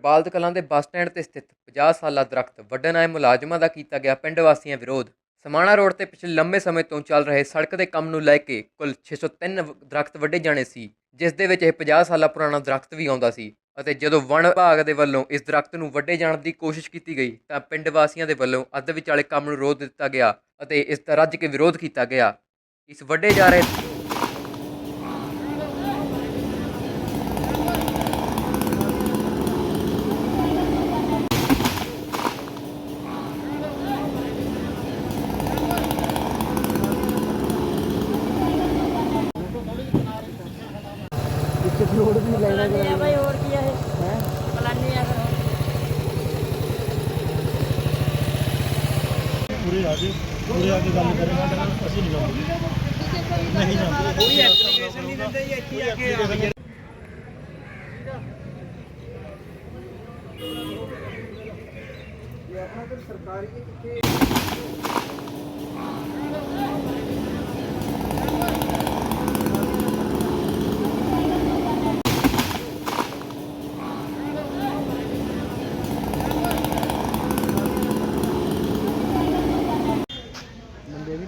ਬਾਲਦ ਕਲਾਂ ਦੇ bus stand ਤੇ ਸਥਿਤ 50 ਸਾਲਾ ਦਰਖਤ ਵੱਢਣ ਆਏ ਮੁਲਾਜ਼ਮਾਂ ਦਾ ਕੀਤਾ ਗਿਆ ਪਿੰਡ ਵਾਸੀਆਂ ਵਿਰੋਧ। ਸਮਾਣਾ ਰੋਡ ਤੇ ਪਿਛਲੇ ਲੰਬੇ ਸਮੇਂ ਤੋਂ ਚੱਲ ਰਹੇ ਸੜਕ ਦੇ ਕੰਮ ਨੂੰ ਲੈ ਕੇ ਕੁੱਲ 603 ਵ- ਦਰਖਤ ਵੱਢੇ ਜਾਣੇ ਸੀ, ਜਿਸ ਦੇ ਵਿੱਚ ਇਹ 50 ਸਾਲਾ ਪੁਰਾਣਾ ਦਰਖਤ ਵੀ ਆਉਂਦਾ ਸੀ ਅਤੇ ਜਦੋਂ ਵਣ ਵਿਭਾਗ ਦੇ ਵੱਲੋਂ ਇਸ ਦਰਖਤ ਨੂੰ ਵੱਢੇ ਜਾਣ ਦੀ ਕੋਸ਼ਿਸ਼ ਕੀਤੀ ਗਈ ਤਾਂ ਪਿੰਡ ਵਾਸੀਆਂ ਦੇ ਵੱਲੋਂ ਅੱਧ ਵਿਚਾਲੇ ਕੰਮ ਨੂੰ ਰੋਕ ਦਿੱਤਾ ਗਿਆ ਅਤੇ ਇਸ ਦਾ ਰੱਜ ਕੇ ਵਿਰੋਧ ਕੀਤਾ ਗਿਆ। ਇਸ ਵੱਢੇ ਜਾ ਰਹੇ ਪਲਾਨੇ ਆ ਭਾਈ ਹੋਰ ਕੀ ਆ ਇਹ ਪਲਾਨੇ ਆ ਫਿਰ ਪੂਰੇ ਆ ਕੇ ਪੂਰੇ ਆ ਕੇ ਗੱਲ ਕਰਾਂਗੇ ਅਸੀਂ ਨਹੀਂ ਜਾਂਦੇ ਨਹੀਂ ਜਾਂਦੇ ਕੋਈ ਐਪਲੀਕੇਸ਼ਨ ਨਹੀਂ ਦਿੰਦੇ ਜੀ ਇੱਥੇ ਆ ਕੇ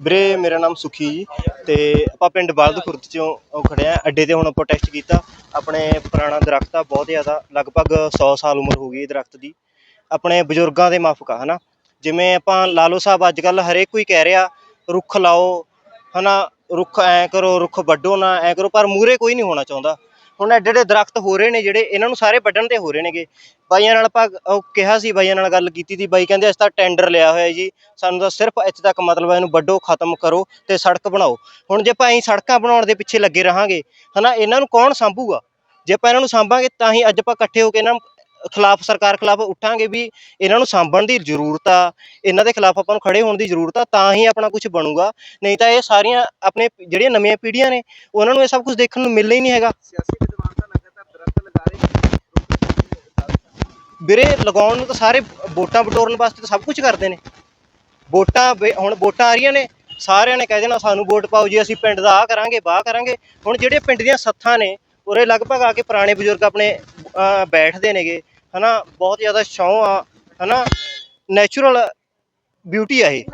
ਵੀਰੇ, ਮੇਰਾ ਨਾਮ ਸੁਖੀ ਜੀ ਤੇ ਆਪਾਂ ਪਿੰਡ ਬਾਲਦ ਚੋਂ ਉਹ ਖੜੇ ਅੱਡੇ ਤੇ ਹੁਣ ਪ੍ਰੋਟੈਸਟ ਕੀਤਾ। ਆਪਣੇ ਪੁਰਾਣਾ ਦਰਖਤ ਆ, ਬਹੁਤ ਜ਼ਿਆਦਾ। ਲਗਭਗ 100 ਸਾਲ ਉਮਰ ਹੋ ਗਈ ਇਹ ਦਰਖਤ ਦੀ। ਆਪਣੇ ਬਜ਼ੁਰਗਾਂ ਦੇ ਮਾਫਕ ਆ, ਹਨਾ? ਜਿਵੇਂ ਆਪਾਂ ਲਾਲੋ ਸਾਹਿਬ ਅੱਜ ਕੱਲ ਹਰੇਕ ਕੋਈ ਕਹਿ ਰਿਹਾ, ਰੁੱਖ ਲਾਓ। ਹਨਾ? ਰੁੱਖ ਐ ਕਰੋ, ਰੁੱਖ ਵੱਢੋ ਨਾ, ਐ ਕਰੋ। ਪਰ ਮੂਰੇ ਕੋਈ ਨਹੀਂ ਹੋਣਾ ਚਾਹੁੰਦਾ। ਹੁਣ ਐਡੇ ਐਡੇ ਦਰਖਤ ਹੋ ਰਹੇ ਨੇ ਜਿਹੜੇ ਇਹਨਾਂ ਨੂੰ ਸਾਰੇ ਵੱਢਣ ਤੇ ਹੋ ਰਹੇ ਨੇਗੇ। ਬਾਈਆਂ ਨਾਲ ਆਪਾਂ ਉਹ ਕਿਹਾ ਸੀ, ਬਾਈਆਂ ਨਾਲ ਗੱਲ ਕੀਤੀ ਸੀ, ਬਾਈ ਕਹਿੰਦੇ ਅਸੀਂ ਤਾਂ ਟੈਂਡਰ ਲਿਆ ਹੋਇਆ ਜੀ, ਸਾਨੂੰ ਤਾਂ ਸਿਰਫ ਇੱਥੇ ਤੱਕ ਮਤਲਬ ਹੈ ਇਹਨੂੰ ਵੱਢੋ, ਖਤਮ ਕਰੋ ਤੇ ਸੜਕ ਬਣਾਓ। ਹੁਣ ਜੇ ਆਪਾਂ ਐਂ ਸੜਕਾਂ ਬਣਾਉਣ ਦੇ ਪਿੱਛੇ ਲੱਗੇ ਰਹਾਂਗੇ, ਹਨਾ, ਇਹਨਾਂ ਨੂੰ ਕੌਣ ਸੰਭੂਗਾ? ਜੇ ਆਪਾਂ ਇਹਨਾਂ ਨੂੰ ਸੰਭਾਂਗੇ ਤਾਂ ਹੀ ਅੱਜ ਆਪਾਂ ਇਕੱਠੇ ਹੋ ਕੇ ਇਹਨਾਂ ਖਿਲਾਫ, ਸਰਕਾਰ ਖਿਲਾਫ ਉੱਠਾਂਗੇ ਵੀ ਇਹਨਾਂ ਨੂੰ ਸਾਂਭਣ ਦੀ ਜ਼ਰੂਰਤ ਆ, ਇਹਨਾਂ ਦੇ ਖਿਲਾਫ ਆਪਾਂ ਨੂੰ ਖੜੇ ਹੋਣ ਦੀ ਜ਼ਰੂਰਤ ਆ, ਤਾਂ ਹੀ ਆਪਣਾ ਕੁਝ ਬਣੂਗਾ। ਨਹੀਂ ਤਾਂ ਇਹ ਸਾਰੀਆਂ ਆਪਣੇ ਜਿਹੜੀਆਂ ਨਵੀਆਂ ਪੀੜ੍ਹੀਆਂ ਨੇ, ਉਹਨਾਂ ਨੂੰ ਇਹ ਸਭ ਕੁਝ ਦੇਖਣ ਨੂੰ ਮਿਲਣਾ ਹੀ ਨਹੀਂ ਹੈਗਾ। ਵੀਰੇ ਲਗਾਉਣ ਨੂੰ ਤਾਂ ਸਾਰੇ ਵੋਟਾਂ ਬਟੋਰਨ ਵਾਸਤੇ ਤਾਂ ਸਭ ਕੁਝ ਕਰਦੇ ਨੇ। ਵੋਟਾਂ ਵੇ- ਹੁਣ ਵੋਟਾਂ ਆ ਰਹੀਆਂ ਨੇ, ਸਾਰਿਆਂ ਨੇ ਕਹਿ ਦੇਣਾ ਸਾਨੂੰ ਵੋਟ ਪਾਓ ਜੀ, ਅਸੀਂ ਪਿੰਡ ਦਾ ਆਹ ਕਰਾਂਗੇ ਬਾਹ ਕਰਾਂਗੇ। ਹੁਣ ਜਿਹੜੇ ਪਿੰਡ ਦੀਆਂ ਸੱਥਾਂ ਨੇ, ਉਰੇ ਲਗਭਗ ਆ ਕੇ ਪੁਰਾਣੇ ਬਜ਼ੁਰਗ ਆਪਣੇ ਬੈਠਦੇ ਨੇਗੇ। ਹਨਾ, ਬਹੁਤ ਜ਼ਿਆਦਾ ਛਾਂ ਆ, ਹਨਾ ਨੈਚੁਰਲ ਬਿਊਟੀ ਆ ਇਹ।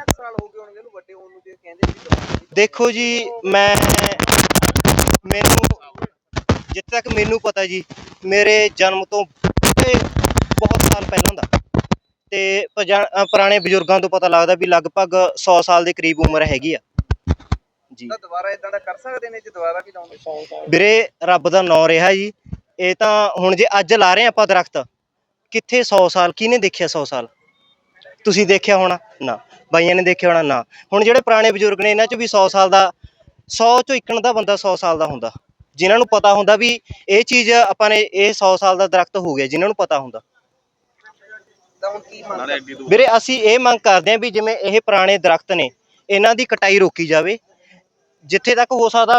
ਦੇਖੋ ਜੀ, ਮੈਂ, ਮੈਨੂੰ, ਜਿੱਥੇ ਤੱਕ ਮੈਨੂੰ ਪਤਾ ਜੀ, ਮੇਰੇ ਜਨਮ ਤੋਂ ਸਾਲ ਪਹਿਲਾਂ ਦਾ ਤੇ ਪਜਾ- ਅ, ਪੁਰਾਣੇ ਬਜ਼ੁਰਗਾਂ ਤੋਂ ਪਤਾ ਲੱਗਦਾ ਵੀ ਲਗਭਗ 100 ਸਾਲ ਦੇ ਕਰੀਬ ਉਮਰ ਹੈਗੀ ਆ। ਜੀ। ਤਾਂ ਦੁਬਾਰਾ ਇਦਾਂ ਦਾ ਕਰ ਸਕਦੇ ਨੇ ਜੇ ਦੁਬਾਰਾ ਵੀ ਲਾਉਂਦੇ? ਵੀਰੇ ਰੱਬ ਦਾ ਨਾਂ ਰਿਹਾ ਜੀ। ਇਹ ਤਾਂ ਹੁਣ ਜੇ ਅੱਜ ਲਾ ਰਹੇ ਆਪਾਂ ਦਰਖਤ ਕਿੱਥੇ 100 ਸਾਲ ਕਿਹਨੇ ਦੇਖਿਆ 100 ਸਾਲ? ਤੁਸੀਂ ਦੇਖਿਆ ਹੋਣਾ? ਨਾ। ਬਾਈਆਂ ਨੇ ਦੇਖਿਆ ਹੋਣਾ? ਨਾ। ਹੁਣ ਜਿਹੜੇ ਪੁਰਾਣੇ ਬਜ਼ੁਰਗ ਨੇ ਇਹਨਾਂ 'ਚ ਵੀ 100 ਸਾਲ ਦਾ 100 ਚੋਂ ਇੱਕਣ ਦਾ ਬੰਦਾ 100 ਸਾਲ ਦਾ ਹੁੰਦਾ। ਜਿਨ੍ਹਾਂ ਨੂੰ ਪਤਾ ਹੁੰਦਾ ਵੀ ਇਹ ਚੀਜ਼ ਆਪਾਂ ਨੇ ਇਹ 100 ਸਾਲ ਦਾ ਦਰਖਤ ਹੋ ਗਿਆ ਜਿਨ੍ਹਾਂ ਨੂੰ ਪਤਾ ਹੁੰਦਾ। ਤਾਂ ਹੁਣ ਕੀ ਮੰਗ ਵੀਰੇ ਅਸੀਂ ਇਹ ਮੰਗ ਕਰਦੇ ਹਾਂ ਵੀ ਜਿਵੇਂ ਇਹ ਪੁਰਾਣੇ ਦਰਖਤ ਨੇ ਇਹਨਾਂ ਦੀ ਕਟਾਈ ਰੋਕੀ ਜਾਵੇ। ਜਿੱਥੇ ਤੱਕ ਹੋ ਸਕਦਾ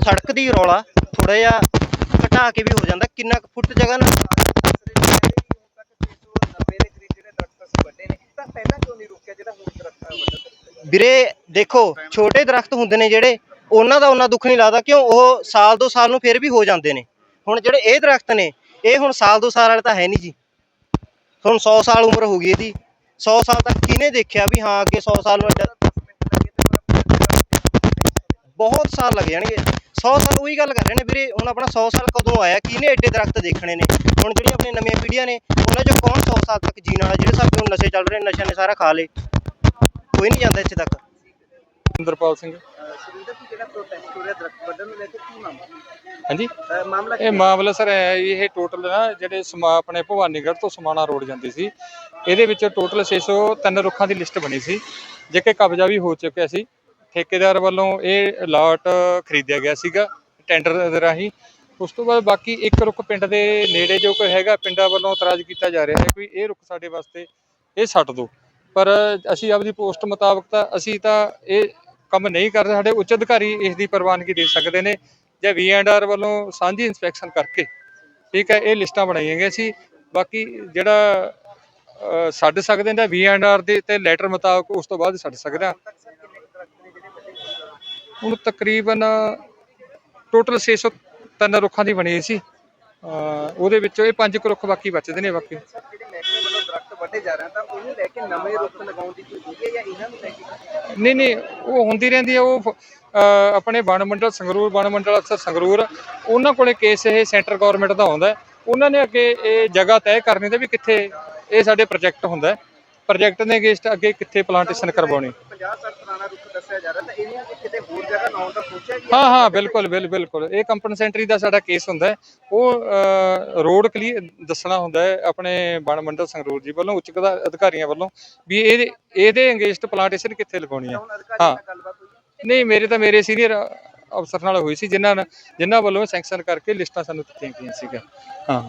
ਸੜਕ ਦੀ ਰੌਲਾ ਥੋੜਾ ਜਿਹਾ ਘਟਾ ਕੇ ਵੀ ਹੋ ਜਾਂਦਾ ਕਿੰਨਾ ਕੁ ਫੁੱਟ ਜਗ੍ਹਾ ਨਾਲ ਦੇ ਕਰੀਬ ਜਿਹੜੇ ਦਰਖਤ ਅਸੀਂ ਵੱਡੇ ਨੇ। ਤਾਂ ਪਹਿਲਾਂ ਕਿਉਂ ਨਹੀਂ ਰੁਕਿਆ ਜਿਹੜਾ ਹੁਣ ਦਰਖਤ ਵੱਡਾ ਵੀਰੇ ਦੇਖੋ ਛੋਟੇ ਦਰਖਤ ਹੁੰਦੇ ਨੇ ਜਿਹੜੇ ਉਹਨਾਂ ਦਾ ਉਹਨਾਂ ਦੁੱਖ ਨਹੀਂ ਲੱਗਦਾ ਕਿਉਂ? ਉਹ ਸਾਲ ਦੋ ਸਾਲ ਨੂੰ ਫਿਰ ਵੀ ਹੋ ਜਾਂਦੇ ਨੇ। ਹੁਣ ਜਿਹੜੇ ਇਹ ਦਰਖਤ ਨੇ ਇਹ ਹੁਣ ਸਾਲ ਦੋ ਸਾਲ ਵਾਲੇ ਤਾਂ ਹੈ ਨਹੀਂ ਜੀ। ਹੁਣ 100 ਸਾਲ ਉਮਰ ਹੋ ਗਈ ਇਹਦੀ। 100 ਸਾਲ ਤੱਕ ਕਿਹਨੇ ਦੇਖਿਆ ਵੀ ਹਾਂ ਅੱਗੇ 100 ਸਾਲ ਨੂੰ ਬਹੁਤ ਸਾਲ ਲੱਗ ਜਾਣਗੇ। 100 ਸਾਲ ਉਹੀ ਗੱਲ ਕਰ ਰਹੇ ਨੇ ਵੀਰੇ, ਹੁਣ ਆਪਣਾ 100 ਸਾਲ ਕਦੋਂ ਆਇਆ? ਕਿਹਨੇ ਏਡੇ ਦਰਖਤ ਦੇਖਣੇ ਨੇ? ਹੁਣ ਜਿਹੜੀਆਂ ਆਪਣੀਆਂ ਨਵੀਆਂ ਪੀੜ੍ਹੀਆਂ ਨੇ, ਉਹਨਾਂ 'ਚੋਂ ਕੌਣ 100 ਸਾਲ ਤੱਕ ਜੀਣ ਵਾਲਾ? ਜਿਹੜੇ ਹਿਸਾਬ ਹੁਣ ਨਸ਼ੇ ਚੱਲ ਰਹੇ ਨਸ਼ਿਆਂ ਨੇ ਸਾਰਾ ਖਾ ਲਏ। ਕੋਈ ਨਹੀਂ ਜਾਂਦਾ ਇੱਥੇ ਤੱਕ। ਇੰਦਰਪਾਲ ਸਿੰਘ। ਸੁਰਿੰਦਰ ਜੀ ਜਿਹੜਾ ਪ੍ਰੋਟੈਸਟ ਹੋ ਰਿਹਾ ਦਰਖਤ ਵੱਢਣ ਨੂੰ ਲੈ ਕੇ ਕੀ ਮਾਮਲਾ? ਹਾਂਜੀ। ਅਹ ਮਾਮਲਾ ਕੀ ਇਹ ਮਾਮਲਾ ਸਰ ਹੈ ਇਹ ਟੋਟਲ ਨਾ ਜਿਹੜੇ ਸਮਾ ਆਪਣੇ ਭਵਾਨੀਗੜ੍ਹ ਤੋਂ ਸਮਾਣਾ ਰੋਡ ਜਾਂਦੀ ਸੀ। ਇਹਦੇ ਵਿੱਚ ਟੋਟਲ 603 ਰੁੱਖਾਂ ਦੀ ਲਿਸਟ ਬਣੀ ਸੀ ਜੇ ਕਿ ਕਬਜ਼ਾ ਵੀ ਹੋ ਚੁੱਕਿਆ ਸੀ। ਠੇਕੇਦਾਰ ਵੱਲੋਂ ਇਹ ਲਾਟ ਖਰੀਦਿਆ ਗਿਆ ਸੀਗਾ ਟੈਂਡਰ ਦੇ ਰਾਹੀਂ। ਉਸ ਤੋਂ ਬਾਅਦ ਬਾਕੀ ਇੱਕ ਰੁੱਖ ਪਿੰਡ ਦੇ ਨੇੜੇ ਜੋ ਕੋਈ ਹੈਗਾ ਪਿੰਡਾਂ ਵੱਲੋਂ ਇਤਰਾਜ਼ ਕੀਤਾ ਜਾ ਰਿਹਾ ਹੈ ਕਿ ਇਹ ਰੁੱਖ ਸਾਡੇ ਵਾਸਤੇ ਇਹ ਛੱਡ ਦਿਓ ਪਰ ਅਸੀਂ ਆਪਦੀ ਪੋਸਟ ਮੁਤਾਬਕ ਤਾਂ ਅਸੀਂ ਤਾਂ ਇਹ ਕੰਮ ਨਹੀਂ ਕਰਦੇ, ਸਾਡੇ ਉੱਚ ਅਧਿਕਾਰੀ ਇਸ ਦੀ ਪ੍ਰਵਾਨਗੀ ਦੇ ਸਕਦੇ ਨੇ ਜਾਂ ਵੀ ਐਂਡ ਆਰ ਵੱਲੋਂ ਸਾਂਝੀ ਇਨਸਪੈਕਸ਼ਨ ਕਰਕੇ। ਠੀਕ ਹੈ, ਇਹ ਲਿਸਟਾਂ ਬਣਾਈਆਂ ਗਈਆਂ ਸੀ। ਬਾਕੀ ਜਿਹੜਾ ਛੱਡ ਸਕਦੇ ਨੇ ਵੀ ਐਂਡ ਆਰ ਦੇ ਤੇ ਲੈਟਰ ਮੁਤਾਬਕ ਉਸ ਤੋਂ ਬਾਅਦ ਛੱਡ ਸਕਦੇ ਆ ਹੁਣ ਤਕਰੀਬਨ ਟੋਟਲ 603 ਰੁੱਖਾਂ ਦੀ ਬਣੀ ਸੀ। ਉਹਦੇ ਵਿੱਚੋਂ ਇਹ ਪੰਜ ਕੁ ਰੁੱਖ ਬਾਕੀ ਬਚਦੇ ਨੇ ਬਾਕੀ। ਜਿਹੜੇ ਜਾ ਰਹੇ ਤਾਂ ਉਹਨੂੰ ਲੈ ਕੇ ਨਵੇਂ ਰੁੱਖ ਲਗਾਉਣ ਦੀ ਕੋਈ ਹੈ ਜਾਂ ਇਹਨਾਂ ਨੂੰ ਲੈ ਕੇ? ਨਹੀਂ ਨਹੀਂ, ਉਹ ਹੁੰਦੀ ਰਹਿੰਦੀ ਹੈ, ਉਹ ਆਪਣੇ ਵਣ ਮੰਡਲ, ਸੰਗਰੂਰ ਵਣ ਮੰਡਲ ਅਫਸਰ ਸੰਗਰੂਰ, ਉਹਨਾਂ ਕੋਲੇ ਕੇਸ ਇਹ ਸੈਂਟਰ ਗਵਰਨਮੈਂਟ ਦਾ ਆਉਂਦਾ ਉਹਨਾਂ ਨੇ ਅੱਗੇ ਇਹ ਜਗ੍ਹਾ ਤੈਅ ਕਰਨੀ ਤੇ ਵੀ ਕਿੱਥੇ ਇਹ ਸਾਡੇ ਪ੍ਰੋਜੈਕਟ ਹੁੰਦਾ ਪ੍ਰੋਜੈਕਟ ਦੇ ਅਗੇਂਸਟ ਅੱਗੇ ਕਿੱਥੇ ਪਲਾਂਟੇਸ਼ਨ ਕਰਵਾਉਣੀ? 50 ਸਾਲ ਪੁਰਾਣਾ ਰੁੱਖ ਦੱਸਿਆ ਜਾ ਰਿਹਾ ਤਾਂ ਇਹਨੂੰ ਕਿਤੇ ਹੋਰ ਜਗ੍ਹਾ ਲਾਉਣ ਦਾ ਸੋਚਿਆ ਗਿਆ ਹਾਂ ਹਾਂ ਬਿਲਕੁਲ ਬਿਲ ਬਿਲਕੁਲ। ਇਹ ਕੰਪਨਸੈਂਟਰੀ ਦਾ ਸਾਡਾ ਕੇਸ ਹੁੰਦਾ ਹੈ। ਉਹ ਰੋਡ ਕਲੀਅਰ ਦੱਸਣਾ ਹੁੰਦਾ ਹੈ ਆਪਣੇ ਵਣ ਮੰਡਲ ਸੰਗਰੂਰ ਜੀ ਵੱਲੋਂ ਉੱਚ ਅਧਿ- ਅਧਿਕਾਰੀਆਂ ਵੱਲੋਂ ਵੀ ਇਹਦੇ ਇਹਦੇ ਅਗੇਂਸਟ ਪਲਾਂਟੇਸ਼ਨ ਕਿੱਥੇ ਲਗਾਉਣੀ ਆ ਹਾਂ। ਨਹੀਂ ਮੇਰੇ ਤਾਂ ਮੇਰੇ ਸੀਨੀਅਰ ਅਫਸਰ ਨਾਲ ਹੋਈ ਸੀ ਜਿਨ੍ਹਾਂ ਜਿਨ੍ਹਾਂ ਵੱਲੋਂ ਸੈਂਕਸ਼ਨ ਕਰਕੇ ਲਿਸਟਾਂ ਸਾਨੂੰ ਦਿੱਤੀਆਂ ਗਈਆਂ ਸੀਗਾ ਹਾਂ।